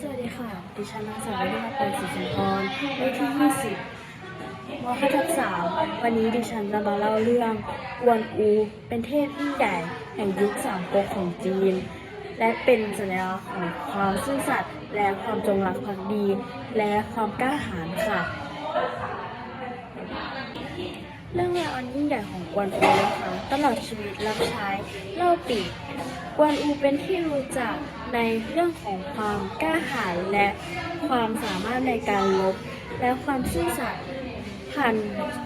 สวัสดีค่ะ ดิฉันนางสาววิทยาพรศรีสุนทรเลขที่ 20มขทับสามวันนี้ดิฉันจะมาเล่าเรื่องกวนอู เป็นเทพยิ่งใหญ่แห่งยุคสามก๊กของจีน และเป็นสัญลักษณ์ของความซื่อสัตย์และความจงรักภักดี และความกล้าหาญค่ะ เรื่องราวอันยิ่งใหญ่ของกวนอูนะคะตลอดชีวิตรับใช้เล่าปี กวนอูเป็นที่รู้จักในเรื่องของความกล้าหาญและความสามารถในการลบ และความซื่อสัตย์ผ่าน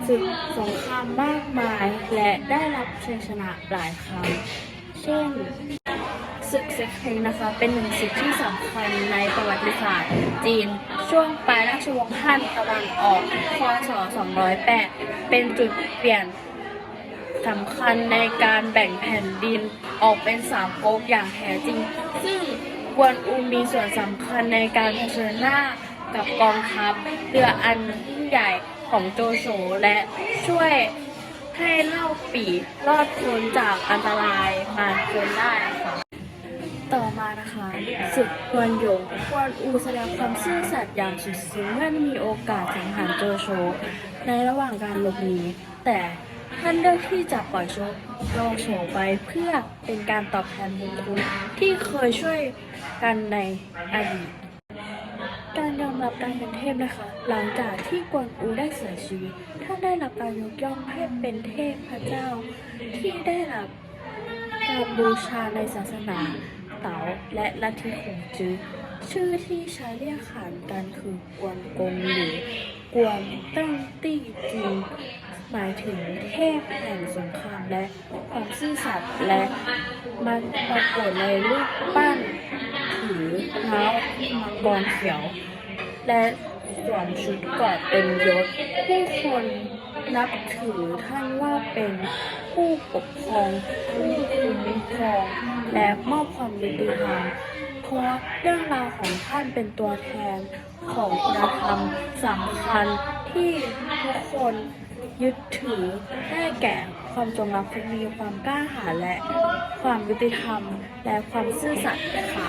ศึกสงครามมากมาย และได้รับชัยชนะหลายครั้ง เช่นศึกเซ็กเฮงนะคะเป็นหนึ่งศึกที่สำคัญในประวัติศาสตร์จีน ช่วงปลายราชวงศ์ฮั่นตะวันออก คศ 208 เป็นจุดเปลี่ยน สำคัญในการแบ่งแผ่นดินออกเป็นสามก๊กอย่างแท้จริง ซึ่งกวนอูมีส่วนสำคัญในการเผชิญหน้ากับกองทัพเรืออันยิ่งใหญ่ของโจโฉและช่วยให้เล่าปีรอดพ้นจากอันตรายมาจนได้ค่ะต่อมานะคะศึกกวนหยงกวนอูแสดงความซื่อสัตย์อย่างสุดซึ้งเมื่อมีโอกาสสังหารโจโฉในระหว่างการหลบหนีแต่ ท่านเลือกที่จะปล่อยโชโจโฉไปเพื่อเป็นการตอบแทนบุญคุณที่เคยช่วยกันในอดีต การยอมรับการเป็นเทพนะคะ หลังจากที่กวนอูได้เสียชีวิตท่านได้รับการยกย่องให้เป็นเทพพระเจ้า ที่ได้รับการบูชาในศาสนาเต๋าและลัทธิขงจื้อชื่อที่ใช้เรียกขานกันคือกวนกงหรือกวนตั้งตี้จีน หมายถึงเทพแห่งสงครามและความซื่อสัตย์และมันปรากฏในรูปปั้นถือเท้ามังกรเขียว และสวมชุดเกราะเป็นยศผู้คนนับถือท่านว่าเป็นผู้ปกครองผู้คุ้มครอง และมอบความยุติธรรมเพราะเรื่องราวของท่านเป็นตัวแทนของคุณธรรมสำคัญที่ทุกคน ยึดถือได้แก่ความจงรักภักดีความกล้าหาญและความยุติธรรม และความซื่อสัตย์ค่ะ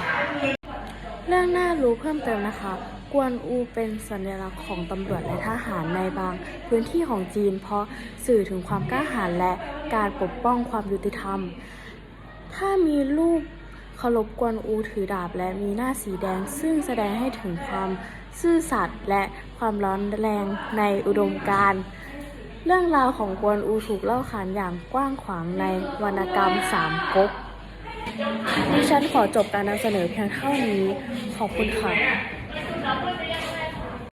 เรื่องน่ารู้เพิ่มเติมนะคะ กวนอูเป็นสัญลักษณ์ของตำรวจและทหารในบางพื้นที่ของจีน เพราะสื่อถึงความกล้าหาญและการปกป้องความยุติธรรม ถ้ามีรูปเคารพกวนอูถือดาบและมีหน้าสีแดง ซึ่งแสดงให้ถึงความซื่อสัตย์และความร้อนแรงในอุดมการณ์ เรื่องราวของกวนอูถูกเล่าขานอย่างกว้างขวางในวรรณกรรมสามก๊กดิฉันขอจบการนำเสนอเพียงเท่านี้ ขอบคุณค่ะ